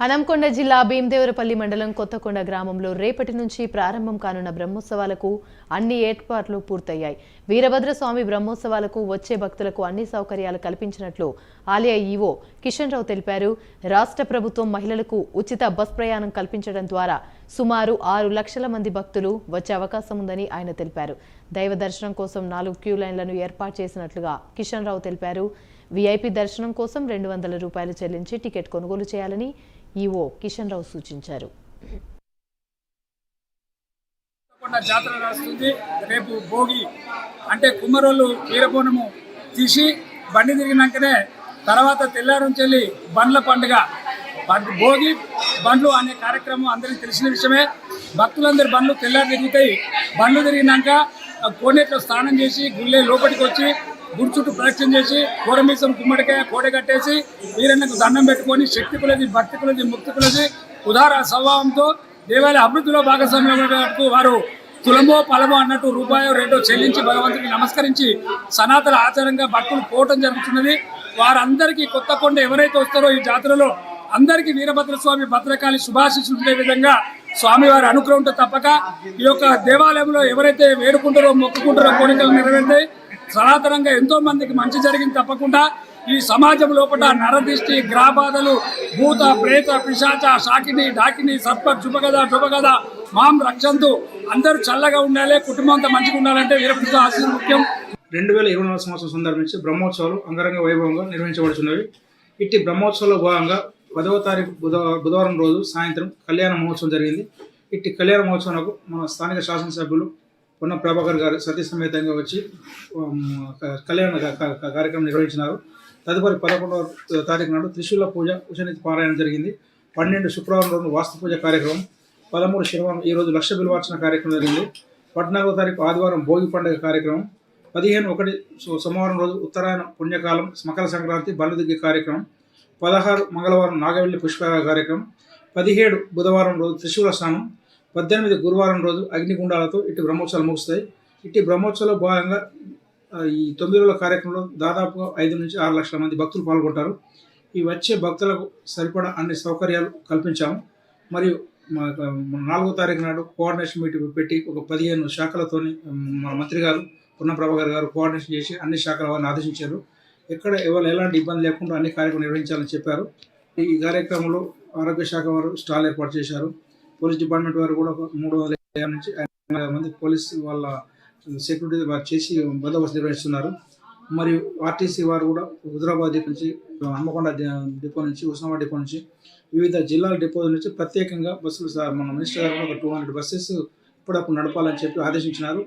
హనంకొండ జిల్లా భీమదేవరపల్లి మండలం కొత్తకొండ గ్రామంలో రేపటి నుంచి ప్రారంభం కానున్న బ్రహ్మోత్సవాలకు అన్ని ఏర్పాట్లు పూర్తయ్యాయి. వీరభద్రస్వామి బ్రహ్మోత్సవాలకు వచ్చే భక్తులకు అన్ని సౌకర్యాలు కల్పించినట్లు ఆలయ ఈవో కిషన్ రావు తెలిపారు. రాష్ట్ర ప్రభుత్వం మహిళలకు ఉచిత బస్ ప్రయాణం కల్పించడం ద్వారా సుమారు ఆరు లక్షల మంది భక్తులు వచ్చే అవకాశం ఉందని ఆయన తెలిపారు. దైవ దర్శనం కోసం నాలుగు క్యూ లైన్లను ఏర్పాటు చేసినట్లుగా కిషన్ రావు తెలిపారు. వీఐపీ దర్శనం కోసం రెండు వందల రూపాయలు చెల్లించి టికెట్ కొనుగోలు చేయాలని ఈవో కిషన్ రావు సూచించారు. జాతర రాస్తుంది. రేపు భోగి అంటే కుమ్మరోళ్ళు వీరబోనము తీసి బండి తిరిగినాకనే తర్వాత తెల్లారం చెల్లి బండ్ల పండుగ. భోగి బండ్లు అనే కార్యక్రమం అందరికీ తెలిసిన విషయమే. భక్తులందరి బండ్లు తెల్లారు తిరుగుతాయి. బండ్లు తిరిగినాక కోనేట్లో స్నానం చేసి గుళ్ళే లోపలికి వచ్చి గుడి చుట్టూ ప్రదక్షిణ చేసి కూరమీసం గుమ్మడికాయ కోడ కట్టేసి వీరన్నకు దండం పెట్టుకొని శక్తి కులది భక్తి కులది ముక్తి కులది ఉదార స్వభావంతో దేవాలయ అభివృద్ధిలో భాగస్వామ్యం వారు తులమో పలమో అన్నట్టు రూపాయో రెండో చెల్లించి భగవంతుడికి నమస్కరించి సనాతన ఆచారంగా భక్తులు పోవటం జరుగుతున్నది. వారందరికీ కొత్త కొండ ఎవరైతే వస్తారో ఈ జాతరలో అందరికీ వీరభద్ర స్వామి భద్రకాళి శుభాశిషులు ఉండే విధంగా స్వామివారి అనుగ్రహంతో తప్పక ఈ యొక్క దేవాలయంలో ఎవరైతే వేడుకుంటారో మొక్కుకుంటారో కోరికలు నెరవేరుతాయి. సనాతనంగా ఎంతో మందికి మంచి జరిగింది తప్పకుండా. ఈ సమాజం లోపల నరదిష్టి గ్రాబాధలు భూత ప్రేత పిశాచ షాకిని డాకిని సర్ప శుభగద శుభగద మాం రక్షంతు అందరూ చల్లగా ఉండాలి కుటుంబం అంతా మంచిగా ఉండాలంటే వీరభద్ర ఆశీస్సులు ముఖ్యం. రెండు వేల ఇరవై నాలుగు సంవత్సరం సందర్భించి బ్రహ్మోత్సవాలు అంగరంగ వైభవంగా నిర్వహించబడుతున్నవి ఇట్టి బ్రహ్మోత్సవంలో భాగంగా పదవ తారీఖు బుధవారం రోజు సాయంత్రం కళ్యాణ మహోత్సవం జరిగింది. ఇట్టి కళ్యాణ మహోత్సవంకు మన స్థానిక శాసనసభ్యులు పొన్న ప్రభాకర్ గారు సతీ సమేతంగా వచ్చి కళ్యాణ కార్యక్రమం నిర్వహించినారు. తదుపరి పదకొండవ తారీఖు నాడు త్రిశూల పూజ ఉషనీతి పారాయణం జరిగింది. పన్నెండు శుక్రవారం రోజు వాస్తు పూజ కార్యక్రమం పదమూడు శనివారం ఈ రోజు లక్ష బిల్వార్చన కార్యక్రమం జరిగింది. పద్నాలుగో తారీఖు ఆదివారం భోగి పండుగ కార్యక్రమం పదిహేను ఒకటి సో- సోమవారం రోజు ఉత్తరాయణ పుణ్యకాలం మకర సంక్రాంతి బల్లు కార్యక్రమం పదహారు మంగళవారం నాగవెల్లి పుష్ప కార్యక్రమం పదిహేడు బుధవారం రోజు త్రిశూల స్నానం పద్దెనిమిది గురువారం రోజు అగ్నిగుండాలతో ఇటు బ్రహ్మోత్సవాలు ముగుస్తాయి. ఇటు బ్రహ్మోత్సవంలో భాగంగా ఈ తొమ్మిది రోజుల కార్యక్రమంలో దాదాపుగా ఐదు నుంచి ఆరు లక్షల మంది భక్తులు పాల్గొంటారు. ఈ వచ్చే భక్తులకు సరిపడా అన్ని సౌకర్యాలు కల్పించాము. మరియు మా- నాలుగో తారీఖు నాడు కోఆర్డినేషన్ మీటింగ్ పెట్టి ఒక పదిహేను శాఖలతోని మన మంత్రి గారు పున్న ప్రభాకర్ గారు కోఆర్డినేషన్ చేసి అన్ని శాఖల వారిని ఆదేశించారు. ఎక్కడ ఎవరు ఎలాంటి ఇబ్బంది లేకుండా అన్ని కార్యక్రమం నిర్వహించాలని చెప్పారు. ఈ కార్యక్రమంలో ఆరోగ్య శాఖ వారు స్టాల్ ఏర్పాటు చేశారు. పోలీస్ డిపార్ట్మెంట్ వారు కూడా మూడు వందల యాభై నుంచి ఐదు మంది పోలీస్ వాళ్ళ సెక్యూరిటీ వారు చేసి బందోబస్తు నిర్వహిస్తున్నారు. మరియు ఆర్టీసీ వారు కూడా హుజరాబాద్ డిపో నుంచి హన్మకొండ డిపో నుంచి హుస్నాబాద్ డిపో నుంచి వివిధ జిల్లాల డిపో నుంచి ప్రత్యేకంగా బస్సులు సార్ మన మినిస్టర్ గారు ఒక టూ హండ్రెడ్ బస్సెస్ ఇప్పుడప్పుడు నడపాలని చెప్పి ఆదేశించినారు.